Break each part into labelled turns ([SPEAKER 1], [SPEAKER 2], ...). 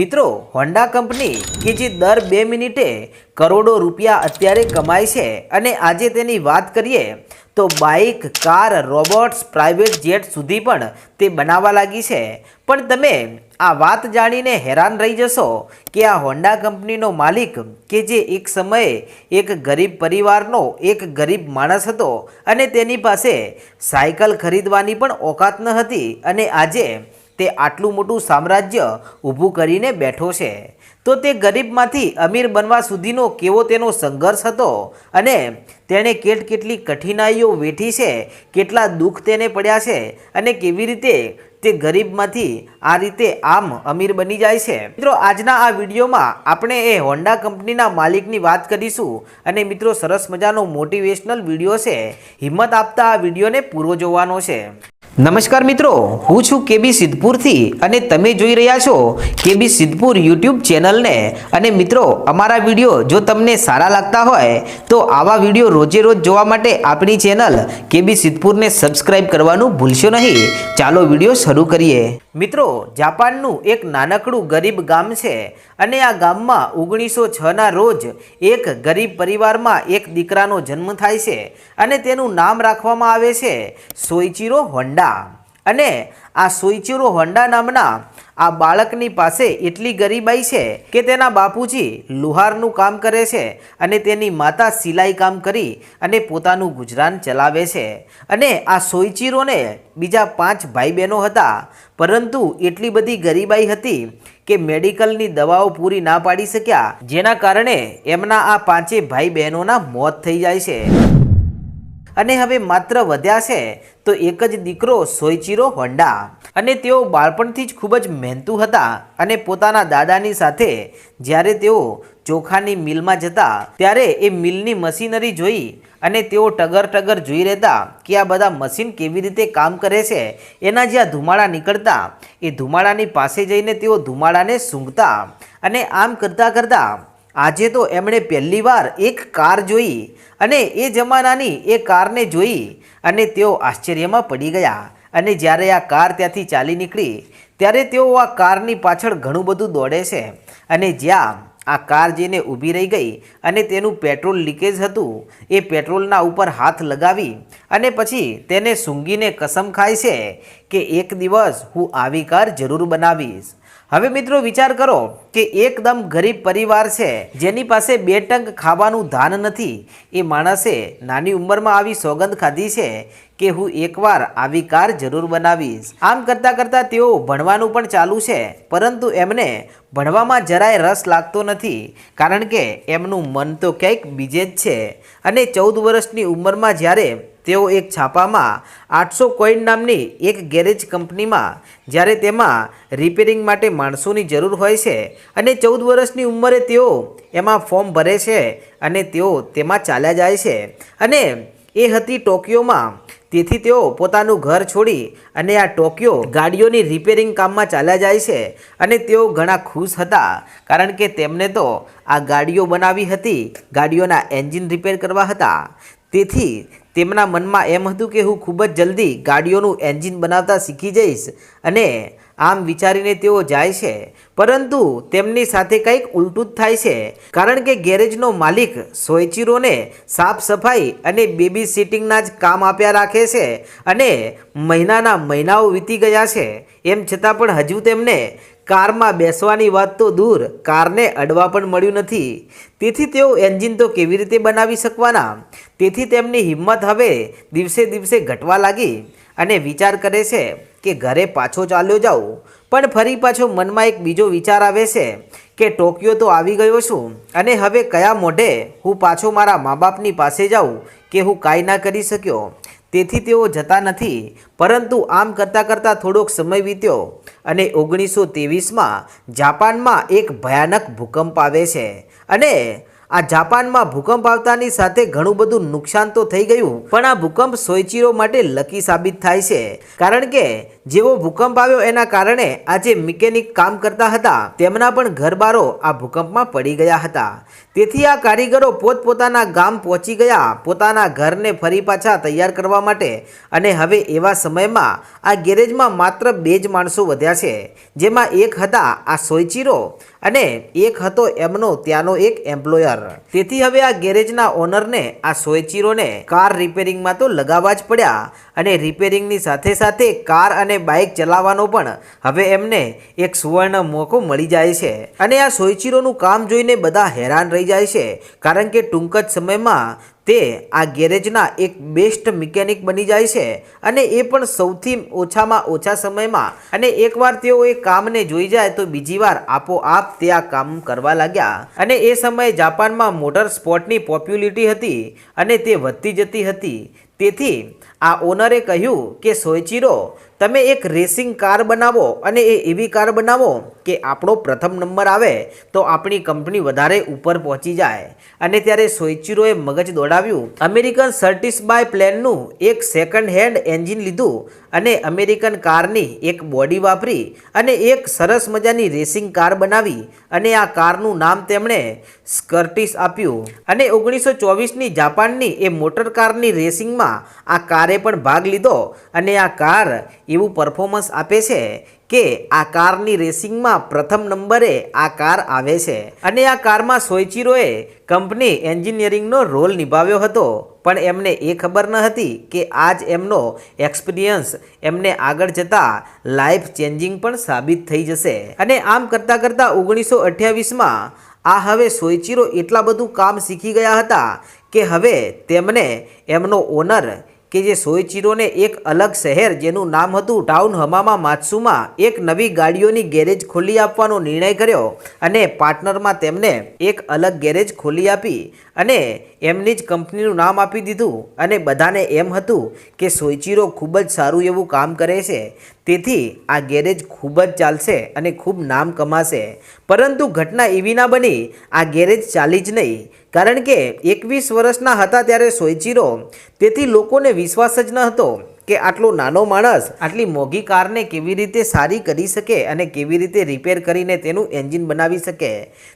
[SPEAKER 1] મિત્રો Honda company કે જે દર બે મિનિટે કરોડો રૂપિયા અત્યારે કમાય છે અને આજે તેની વાત કરીએ, તો bike car robots private jet સુધી પણ તે બનાવવા લાગી છે. પણ તમે આ વાત જાણીને હેરાન રહી જશો કે આ હોન્ડા કંપનીનો માલિક, કે જે એક સમયે એક ગરીબ પરિવારનો એક ગરીબ માણસ હતો અને તેની પાસે સાયકલ ખરીદવાની પણ ઓકાત ન હતી અને આજે તે આટલું મોટું સામ્રાજ્ય ઊભું કરીને બેઠો છે. તો તે ગરીબમાંથી અમીર બનવા સુધીનો કેવો તેનો સંઘર્ષ હતો અને તેણે કેટ કેટલી કઠિનાઈઓ વેઠી છે, કેટલા દુઃખ તેને પડ્યા છે અને કેવી રીતે તે ગરીબમાંથી આ રીતે આમ અમીર બની જાય છે. મિત્રો, આજના આ વિડીયોમાં આપણે એ હોન્ડા કંપનીના માલિકની વાત કરીશું અને મિત્રો, સરસ મજાનો મોટિવેશનલ વીડિયો છે. હિંમત આપતા આ વિડીયોને પૂરો જોવાનો છે. નમસ્કાર મિત્રો, હું છું કેબી સિદ્ધપુરથી અને તમે જોઈ રહ્યા છો કેબી સિદ્ધપુર યુટ્યુબ ચેનલને. અને મિત્રો, અમારા વીડિયો જો તમને સારા લાગતા હોય, તો આવા વીડિયો રોજે રોજ જોવા માટે આપણી ચેનલ કેબી સિદ્ધપુરને સબસ્ક્રાઇબ કરવાનું ભૂલશો નહીં. ચાલો વીડિયો શરૂ કરીએ. મિત્રો, જાપાનનું એક નાનકડું ગરીબ ગામ છે અને આ ગામમાં ઓગણીસો છના રોજ એક ગરીબ પરિવારમાં એક દીકરાનો જન્મ થાય છે અને તેનું નામ રાખવામાં આવે છે સોઈચીરો હોન્ડા. અને આ સોઈચીરો હોન્ડા નામના આ બાળકની પાસે એટલી ગરીબાઈ છે કે તેના બાપુજી લુહારનું કામ કરે છે અને તેની માતા સિલાઈ કામ કરી અને પોતાનું ગુજરાન ચલાવે છે. અને આ સોઈચીરોને બીજા પાંચ ભાઈ બહેનો હતા. પરંતુ એટલી બધી ગરીબાઈ હતી કે મેડિકલની દવાઓ પૂરી ના પાડી શક્યા, જેના કારણે એમના આ પાંચે ભાઈ બહેનોના મોત થઈ જાય છે. અને હવે માત્ર વધ્યા છે તો એક જ દીકરો સોયચીરો હોન્ડા. અને તેઓ બાળપણથી જ ખૂબ જ મહેનતુ હતા અને પોતાના દાદાની સાથે જ્યારે તેઓ ચોખાની મિલમાં જતા, ત્યારે એ મિલની મશીનરી જોઈ અને તેઓ ટગર ટગર જોઈ રહેતા કે આ બધા મશીન કેવી રીતે કામ કરે છે, એના જ્યાં ધુમાડા નીકળતા, એ ધુમાડાની પાસે જઈને તેઓ ધુમાડાને સૂંઘતા અને આમ કરતાં કરતાં આજે તો એમણે પહેલીવાર એક કાર જોઈ અને એ જમાનાની એ કારને જોઈ અને તેઓ આશ્ચર્યમાં પડી ગયા. અને જ્યારે આ કાર ત્યાંથી ચાલી નીકળી, ત્યારે તેઓ આ કારની પાછળ ઘણું બધું દોડે છે. અને જ્યાં આ કાર જઈને ઊભી રહી ગઈ અને તેનું પેટ્રોલ લીકેજ હતું, એ પેટ્રોલના ઉપર હાથ લગાવી અને પછી તેને સૂંઘીને કસમ ખાય છે કે એક દિવસ હું આવી કાર જરૂર બનાવીશ. હવે મિત્રો વિચાર કરો કે એકદમ ગરીબ પરિવાર છે, જેની પાસે બે ટંક ખાવાનું ધાન નથી. એ માણસે નાની ઉંમરમાં આવી સોગંદ ખાધી છે કે હું એકવાર આવી કાર જરૂર બનાવીશ. આમ કરતાં કરતાં તેઓ ભણવાનું પણ ચાલુ છે, પરંતુ એમને ભણવામાં જરાય રસ લાગતો નથી, કારણ કે એમનું મન તો ક્યાંક બીજે જ છે. અને ચૌદ વર્ષની ઉંમરમાં જ્યારે તેઓ એક છાપામાં આઠસો કોઈન નામની એક ગેરેજ કંપનીમાં, જ્યારે તેમાં રિપેરિંગ માટે માણસોની જરૂર હોય છે અને ચૌદ વર્ષની ઉંમરે તેઓ એમાં ફોર્મ ભરે છે અને તેઓ તેમાં ચાલ્યા જાય છે. અને એ હતી ટોકિયોમાં. તેથી તેઓ પોતાનું ઘર છોડી અને આ ટોક્યો ગાડીઓની રિપેરિંગ કામમાં ચાલ્યા જાય છે અને તેઓ ઘણા ખુશ હતા, કારણ કે તેમને તો આ ગાડીઓ બનાવી હતી, ગાડીઓના એન્જિન રિપેર કરવા હતા. તેથી તેમના મનમાં એમ હતું કે હું ખૂબ જ જલ્દી ગાડીઓનું એન્જિન બનાવતા શીખી જઈશ અને આમ વિચારીને તેઓ જાય છે. પરંતુ તેમની સાથે કંઈક ઉલટું જ થાય છે. કારણ કે ગેરેજનો માલિક સોયચીરોને સાફ સફાઈ અને બેબી સિટિંગના જ કામ આપ્યા રાખે છે અને મહિનાના મહિનાઓ વીતી ગયા છે. એમ છતાં પણ હજુ તેમને કારમાં બેસવાની વાત તો દૂર, કારને અડવા પણ મળ્યું નથી. તેથી તેઓ એન્જિન તો કેવી રીતે બનાવી શકવાના? તેથી તેમની હિંમત હવે દિવસે દિવસે ઘટવા લાગી અને વિચાર કરે છે કે ઘરે પાછો ચાલ્યો જાઉં. પણ ફરી પાછો મનમાં એક બીજો વિચાર આવે છે કે ટોક્યો તો આવી ગયો છું અને હવે કયા મોઢે હું પાછો મારા મા બાપની પાસે જાઉં કે હું કાંઈ ના કરી શક્યો? તેથી તેઓ જતા નથી. પરંતુ આમ કરતાં કરતાં થોડોક સમય વીત્યો અને ઓગણીસો ત્રેવીસમાં જાપાનમાં એક ભયાનક ભૂકંપ આવે છે. અને આ જાપાનમાં ભૂકંપ આવતાની સાથે ઘણું બધું નુકસાન તો થઈ ગયું, પણ આ ભૂકંપ સોયચીરો માટે લકી સાબિત થાય છે. કારણ કે જેવો ભૂકંપ આવ્યો એના કારણે આ જે મિકેનિક કામ કરતા હતા, તેમના પણ ઘરબારો આ ભૂકંપમાં પડી ગયા હતા. તેથી આ કારીગરો પોતપોતાના ગામ પહોંચી ગયા પોતાના ઘરને ફરી પાછા તૈયાર કરવા માટે અને હવે એવા સમયમાં આ ગેરેજમાં માત્ર બે જ માણસો વધ્યા છે, જેમાં એક હતા આ સોયચીરો અને એક હતો એમનો ત્યાંનો એક એમ્પ્લોયર. તેથી હવે આ ગેરેજના ઓનરને આ સોયચીરોને કાર રિપેરિંગમાં તો લગાવવા જ પડ્યા અને રિપેરિંગની સાથે સાથે કાર અને બાઇક ચલાવવાનો પણ હવે એમને એક સુવર્ણ મોકો મળી જાય છે. અને આ સોયચીરોનું કામ જોઈને બધા હેરાન રહી જાય છે. કારણ કે ટૂંક જ સમયમાં તે આ ગેરેજના એક બેસ્ટ મિકેનિક બની જાય છે અને એ પણ સૌથી ઓછામાં ઓછા સમયમાં. અને એકવાર તેઓ એ કામને જોઈ જાય તો બીજી વાર આપોઆપ તે આ કામ કરવા લાગ્યા. અને એ સમયે જાપાનમાં મોટર સ્પોર્ટની પોપ્યુલિટી હતી અને તે વધતી જતી હતી. તેથી આ ઓનરે કહ્યું કે સોયચીરો તમે એક રેસિંગ કાર બનાવો અને એ એવી કાર બનાવો કે આપણો પ્રથમ નંબર આવે તો આપણી કંપની વધારે ઉપર પહોંચી જાય. અને ત્યારે સોઈચીરોએ મગજ દોડાવ્યું. અમેરિકન સર્ટિસ બાય પ્લેનનું એક સેકન્ડ હેન્ડ એન્જિન લીધું અને અમેરિકન કારની એક બોડી વાપરી અને એક સરસ મજાની રેસિંગ કાર બનાવી અને આ કારનું નામ તેમણે સ્કર્ટિસ આપ્યું. અને ઓગણીસો ચોવીસની જાપાનની એ મોટર કારની રેસિંગમાં આ કારે પણ ભાગ લીધો અને આ કાર એવું પરફોર્મન્સ આપે છે કે આ કારની રેસિંગમાં પ્રથમ નંબરે આ કાર આવે છે. અને આ કારમાં સોયચીરોએ કંપની એન્જિનિયરિંગનો રોલ નિભાવ્યો હતો. પણ એમને એ ખબર ન હતી કે આજ એમનો એક્સપિરિયન્સ એમને આગળ જતાં લાઈફ ચેન્જિંગ પણ સાબિત થઈ જશે. અને આમ કરતાં કરતાં ઓગણીસો અઠ્યાવીસમાં આ હવે સોયચીરો એટલા બધું કામ શીખી ગયા હતા કે હવે તેમને એમનો ઓનર કે જે સોયચીરોને એક અલગ શહેર જેનું નામ હતું ટાઉન હમામા માત્સુમાં, એક નવી ગાડીઓની ગેરેજ ખોલી આપવાનો નિર્ણય કર્યો અને પાર્ટનરમાં તેમને એક અલગ ગેરેજ ખોલી આપી અને એમની જ કંપનીનું નામ આપી દીધું. અને બધાને એમ હતું કે સોયચીરો ખૂબ જ સારું એવું કામ કરે છે. તેથી આ ગેરેજ ખૂબ જ ચાલશે અને ખૂબ નામ કમાશે. પરંતુ ઘટના એવી ના બની, આ ગેરેજ ચાલી જ નહીં. કારણ કે એકવીસ વર્ષના હતા ત્યારે સોયચીરો. તેથી લોકોને વિશ્વાસ જ ન હતો કે આટલો નાનો માણસ આટલી મોંઘી કારને કેવી રીતે સારી કરી શકે અને કેવી રીતે રિપેર કરીને તેનું એન્જિન બનાવી શકે.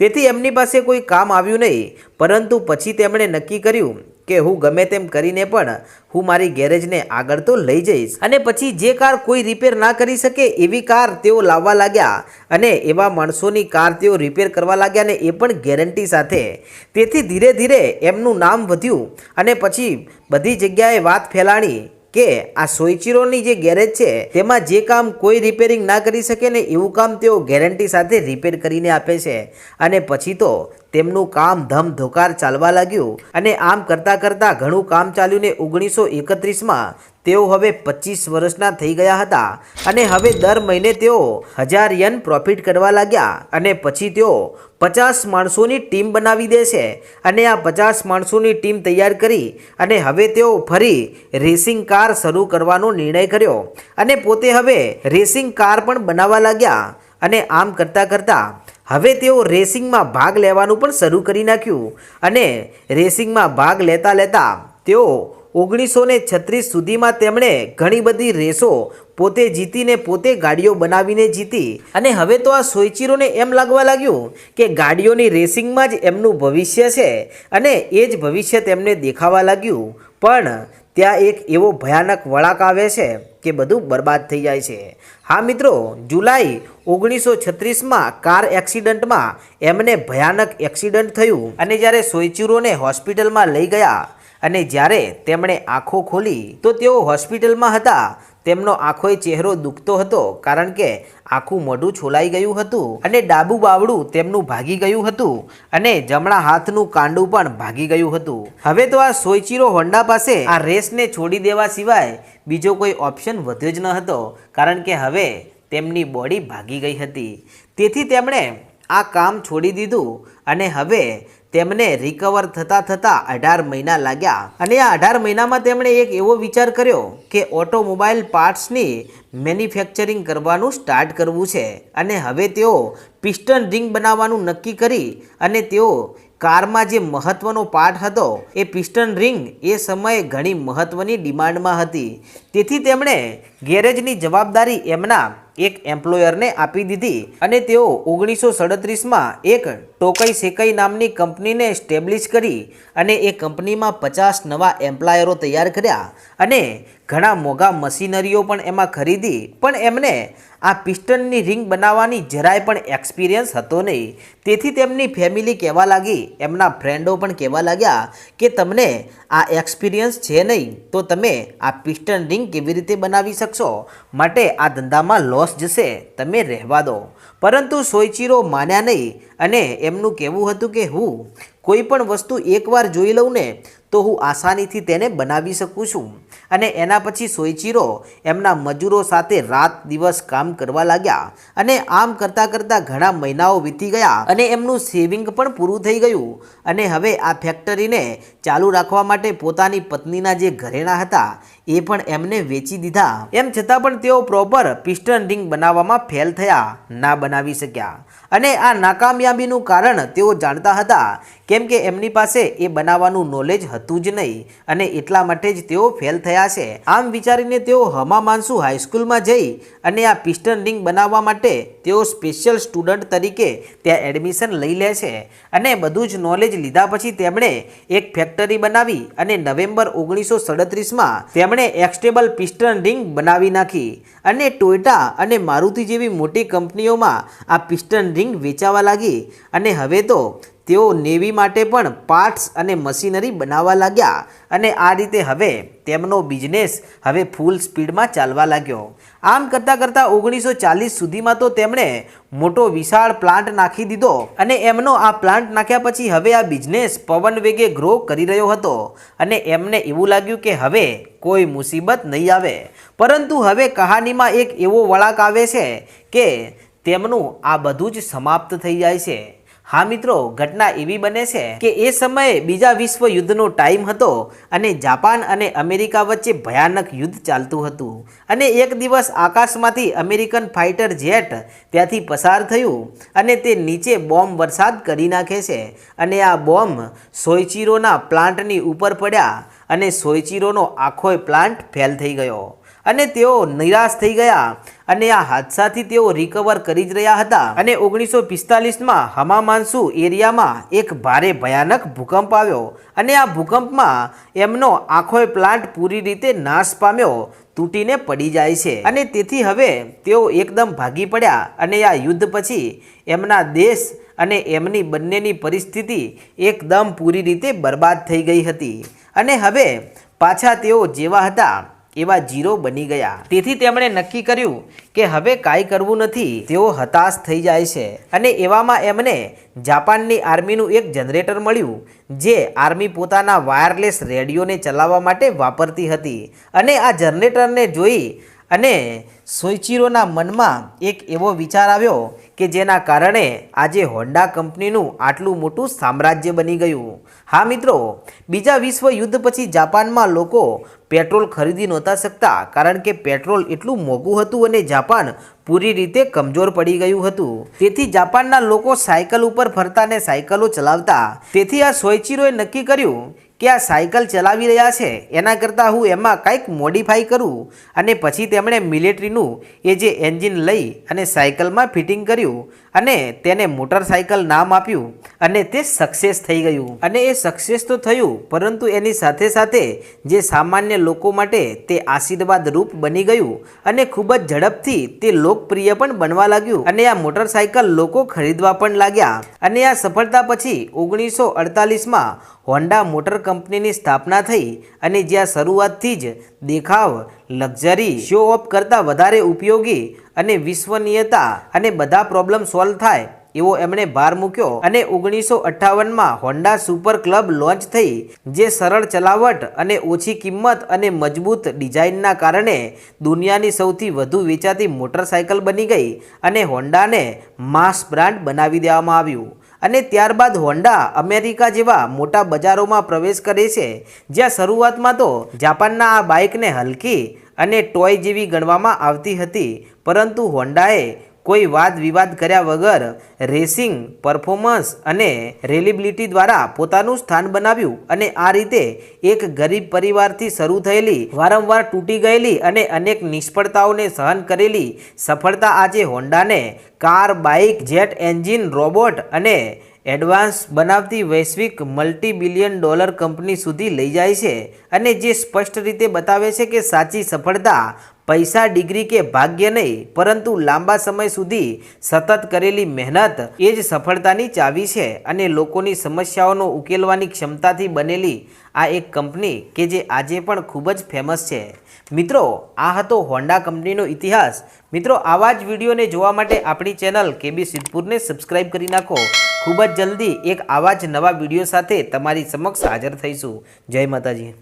[SPEAKER 1] તેથી એમની પાસે કોઈ કામ આવ્યું નહીં, પરંતુ પછી તેમણે નક્કી કર્યું કે હું ગમે તેમ કરીને પણ હું મારી ગેરેજને આગળ તો લઈ જઈશ. અને પછી જે કાર કોઈ રિપેર ના કરી શકે એવી કાર તેઓ લાવવા લાગ્યા અને એવા માણસોની કાર તેઓ રિપેર કરવા લાગ્યા ને એ પણ ગેરંટી સાથે. તેથી ધીરે ધીરે એમનું નામ વધ્યું અને પછી બધી જગ્યાએ વાત ફેલાણી. કે આ સોઈચીરોની જે ગેરેજ છે, તેમાં જે કામ કોઈ રિપેરિંગ ના કરી શકે ને એવું કામ તેઓ ગેરંટી સાથે રિપેર કરીને આપે છે. અને પછી તો તેમનું કામ ધમધોકાર ચાલવા લાગ્યું. અને આમ કરતાં કરતાં ઘણું કામ ચાલ્યું ને ઓગણીસો એકત્રીસમાં તેઓ હવે પચીસ વર્ષના થઈ ગયા હતા અને હવે દર મહિને તેઓ હજાર યન પ્રોફિટ કરવા લાગ્યા અને પછી તેઓ પચાસ માણસોની ટીમ બનાવી દેશે અને આ પચાસ માણસોની ટીમ તૈયાર કરી અને હવે તેઓ ફરી રેસિંગ કાર શરૂ કરવાનો નિર્ણય કર્યો અને પોતે હવે રેસિંગ કાર પણ બનાવવા લાગ્યા અને આમ કરતાં કરતાં હવે તેઓ રેસિંગમાં ભાગ લેવાનું પણ શરૂ કરી નાખ્યું અને રેસિંગમાં ભાગ લેતા લેતા તેઓ ઓગણીસો ને છત્રીસ સુધીમાં તેમણે ઘણી બધી રેસો પોતે જીતીને પોતે ગાડીઓ બનાવીને જીતી. અને હવે તો આ સોયચીરોને એમ લાગવા લાગ્યું કે ગાડીઓની રેસિંગમાં જ એમનું ભવિષ્ય છે અને એ જ ભવિષ્ય તેમને દેખાવા લાગ્યું. પણ ત્યાં એક એવો ભયાનક વળાક આવે છે કે બધું બરબાદ થઈ જાય છે. હા મિત્રો, જુલાઈ ઓગણીસો છત્રીસમાં કાર એક્સિડન્ટમાં એમને ભયાનક એક્સિડન્ટ થયું. અને જ્યારે સોયચીરોને હોસ્પિટલમાં લઈ ગયા અને જ્યારે તેમણે આંખો ખોલી તો તેઓ હોસ્પિટલમાં હતા. તેમનો આખોય ચહેરો દુખતો હતો કારણ કે આખું મોઢું છોલાઈ ગયું હતું અને ડાબુ બાવડું તેમનું ભાગી ગયું હતું અને જમણા હાથનું કાંડું પણ ભાગી ગયું હતું. હવે તો આ સોયચીરો હોન્ડા પાસે આ રેસને છોડી દેવા સિવાય બીજો કોઈ ઓપ્શન વધ્યો જ ન હતો કારણ કે હવે તેમની બોડી ભાગી ગઈ હતી. તેથી તેમણે આ કામ છોડી દીધું અને હવે તેમને રિકવર થતાં થતાં અઢાર મહિના લાગ્યા. અને આ અઢાર મહિનામાં તેમણે એક એવો વિચાર કર્યો કે ઓટોમોબાઈલ પાર્ટ્સની મેન્યુફેક્ચરિંગ કરવાનું સ્ટાર્ટ કરવું છે. અને હવે તેઓ પિસ્ટન રિંગ બનાવવાનું નક્કી કરી અને તેઓ કારમાં જે મહત્વનો પાર્ટ હતો એ પિસ્ટન રિંગ એ સમયે ઘણી મહત્વની ડિમાન્ડમાં હતી. તેથી તેમણે ગેરેજની જવાબદારી એમના એક એમ્પ્લોયરને આપી દીધી અને તેઓ ઓગણીસો સડત્રીસમાં એક ટોકઈ સેકઈ નામની કંપનીને સ્ટેબ્લિશ કરી અને એ કંપનીમાં પચાસ નવા એમ્પ્લોયરો તૈયાર કર્યા અને ઘણા મોંઘા મશીનરીઓ પણ એમાં ખરીદી, પણ એમને આ પિસ્ટનની રિંગ બનાવવાની જરાય પણ એક્સપિરિયન્સ હતો નહીં. તેથી તેમની ફેમિલી કહેવા લાગી, એમના ફ્રેન્ડો પણ કહેવા લાગ્યા કે તમને આ એક્સપિરિયન્સ છે નહીં, તો તમે આ પિસ્ટન રિંગ કેવી રીતે બનાવી શકશો? માટે આ ધંધામાં લોસ જશે, તમે રહેવા દો. પરંતુ સોયચીરો માન્યા નહીં અને એમનું કહેવું હતું કે હું કોઈ પણ વસ્તુ એકવાર જોઈ લઉં ને, તો હું આસાનીથી તેને બનાવી શકું છું. અને એના પછી સોયચીરો એમના મજૂરો સાથે રાત દિવસ કામ કરવા લાગ્યા અને આમ કરતાં કરતાં ઘણા મહિનાઓ વીતી ગયા અને એમનું સેવિંગ પણ પૂરું થઈ ગયું. અને હવે આ ફેક્ટરીને ચાલુ રાખવા માટે પોતાની પત્નીના જે ઘરેણા હતા, એ પણ એમને વેચી દીધા. એમ છતાં પણ તેઓ પ્રોપર પિસ્ટન રિંગ બનાવવામાં ફેલ થયા, ના બનાવી શક્યા. અને આ નાકામયાબીનું કારણ તેઓ જાણતા હતા, કેમ કે એમની પાસે એ બનાવવાનું નોલેજ હતું જ નહીં અને એટલા માટે જ તેઓ ફેલ થયા છે. આમ વિચારીને તેઓ હમા માનસુ હાઈસ્કૂલમાં જઈ અને આ પિસ્ટન રિંગ બનાવવા માટે તેઓ સ્પેશિયલ સ્ટુડન્ટ તરીકે ત્યાં એડમિશન લઈ લે છે અને બધું જ નોલેજ લીધા પછી તેમણે એક ફેક્ટરી બનાવી અને નવેમ્બર ઓગણીસો સડત્રીસમાં તેમણે એક્સટેબલ પિસ્ટન રિંગ બનાવી નાખી. અને ટોયોટા અને મારુતિ જેવી મોટી કંપનીઓમાં આ પિસ્ટન રિંગ વેચાવા લાગી અને હવે તો તેઓ નેવી માટે પણ પાર્ટ્સ અને મશીનરી બનાવવા લાગ્યા અને આ રીતે હવે તેમનો બિઝનેસ હવે ફૂલ સ્પીડમાં ચાલવા લાગ્યો. આમ કરતાં કરતાં ઓગણીસો ચાલીસ સુધીમાં તો તેમણે મોટો વિશાળ પ્લાન્ટ નાખી દીધો અને એમનો આ પ્લાન્ટ નાખ્યા પછી હવે આ બિઝનેસ પવન વેગે ગ્રો કરી રહ્યો હતો અને એમને એવું લાગ્યું કે હવે કોઈ મુસીબત નહીં આવે. પરંતુ હવે કહાનીમાં એક એવો વળાંક આવે છે કે તેમનું આ બધું જ સમાપ્ત થઈ જાય છે. હા મિત્રો, ઘટના એવી બને છે કે એ સમયે બીજા વિશ્વ યુદ્ધનો ટાઈમ હતો અને જાપાન અને અમેરિકા વચ્ચે ભયાનક યુદ્ધ ચાલતું હતું. અને એક દિવસ આકાશમાંથી અમેરિકન ફાઇટર જેટ ત્યાંથી પસાર થયું અને તે નીચે બોમ્બ વરસાદ કરી નાખે છે. અને આ બોમ્બ સોયચીરોના પ્લાન્ટની ઉપર પડ્યા અને સોયચીરોનો આખોય પ્લાન્ટ ફેલ થઈ ગયો. અને તેઓ નિરાશ થઈ ગયા. અને આ હાદસાથી તેઓ રિકવર કરી જ રહ્યા હતા. અને ઓગણીસો પિસ્તાલીસમાં હમામાનસુ એરિયામાં એક ભારે ભયાનક ભૂકંપ આવ્યો. અને આ ભૂકંપમાં એમનો આખો પ્લાન્ટ પૂરી રીતે નાશ પામ્યો, તૂટીને પડી જાય છે. અને તેથી હવે તેઓ એકદમ ભાગી પડ્યા. અને આ યુદ્ધ પછી એમના દેશ અને એમની બંનેની પરિસ્થિતિ એકદમ પૂરી રીતે બરબાદ થઈ ગઈ હતી. અને હવે પાછા તેઓ જેવા હતા. એવા જીરો બની ગયા. તેથી તેમણે નક્કી કર્યું કે હવે કાંઈ કરવું નથી, તેઓ હતાશ થઈ જાય છે. અને એવામાં એમને જાપાનની આર્મીનું એક જનરેટર મળ્યું, જે આર્મી પોતાના વાયરલેસ રેડિયોને ચલાવવા માટે વાપરતી હતી. અને આ જનરેટરને જોઈ અને સોઈચીરોના મનમાં એક એવો વિચાર આવ્યો કે જેના કારણે આજે હોન્ડા કંપનીનું આટલું મોટું સામ્રાજ્ય બની ગયું. હા મિત્રો, બીજા વિશ્વ યુદ્ધ પછી જાપાનમાં લોકો પેટ્રોલ ખરીદી નહોતા શકતા કારણ કે પેટ્રોલ એટલું મોંઘું હતું અને જાપાન પૂરી રીતે કમજોર પડી ગયું હતું. તેથી જાપાનના લોકો સાયકલ ઉપર ફરતા ને સાયકલો ચલાવતા. તેથી આ સોયચીરોએ નક્કી કર્યું કે આ સાયકલ ચલાવી રહ્યા છે, એના કરતાં હું એમાં કંઈક મોડિફાઈ કરું અને પછી તેમણે મિલિટરીનું એ જે એન્જિન લઈ અને સાયકલમાં ફિટિંગ કર્યું અને તેને મોટરસાયકલ નામ આપ્યું અને તે સક્સેસ થઈ ગયું. અને એ સક્સેસ તો થયું, પરંતુ એની સાથે સાથે જે સામાન્ય લોકો માટે તે આશીર્વાદ રૂપ બની ગયું અને ખૂબ જ ઝડપથી તે લોકપ્રિય પણ બનવા લાગ્યું. અને આ મોટરસાયકલ લોકો ખરીદવા પણ લાગ્યા. અને આ સફળતા પછી ઓગણીસો અડતાલીસમાં હોન્ડા મોટર કંપનીની સ્થાપના થઈ અને જ્યાં શરૂઆતથી જ દેખાવ, લક્ઝરી શો ઓફ કરતાં વધારે ઉપયોગી અને વિશ્વનીયતા અને બધા પ્રોબ્લેમ સોલ્વ થાય એવો એમણે ભાર મૂક્યો. અને ઓગણીસો અઠ્ઠાવનમાં હોન્ડા સુપર ક્લબ લોન્ચ થઈ, જે સરળ ચલાવટ અને ઓછી કિંમત અને મજબૂત ડિઝાઇનના કારણે દુનિયાની સૌથી વધુ વેચાતી મોટરસાયકલ બની ગઈ અને હોન્ડાને માસ બ્રાન્ડ બનાવી દેવામાં આવ્યું. અને ત્યારબાદ હોન્ડા અમેરિકા જેવા મોટા બજારોમાં પ્રવેશ કરે છે, જ્યાં શરૂઆતમાં તો જાપાનના આ બાઇકને હલકી અને ટોય જેવી ગણવામાં આવતી હતી, પરંતુ હોન્ડાએ કોઈ વાદ વિવાદ કર્યા વગર રેસિંગ, પરફોર્મન્સ અને રેલિબિલિટી દ્વારા પોતાનું સ્થાન બનાવ્યું અને આ રીતે એક ગરીબ પરિવારથી શરૂ થયેલી, વારંવાર તૂટી ગયેલી અને અનેક નિષ્ફળતાઓને સહન કરેલી સફળતા આજે હોન્ડાને car, bike, jet engine, robot અને એડવાન્સ બનાવતી વૈશ્વિક મલ્ટી બિલિયન ડોલર કંપની સુધી લઈ જાય છે અને જે સ્પષ્ટ રીતે બતાવે છે કે સાચી સફળતા પૈસા, ડિગ્રી કે ભાગ્ય નહીં, પરંતુ લાંબા સમય સુધી સતત કરેલી મહેનત એ જ સફળતાની ચાવી છે અને લોકોની સમસ્યાઓનો ઉકેલવાની ક્ષમતાથી બનેલી આ એક કંપની કે જે આજે પણ ખૂબ જ ફેમસ છે. મિત્રો, આ હતો હોન્ડા કંપનીનો ઇતિહાસ. મિત્રો, આવા જ વિડીયોને જોવા માટે આપણી ચેનલ કેબી સિદ્ધપુરને સબસ્ક્રાઈબ કરી નાખો. ખૂબ જ જલ્દી એક આવા જ નવા વીડિયો સાથે તમારી સમક્ષ હાજર થઈશું. જય માતાજી.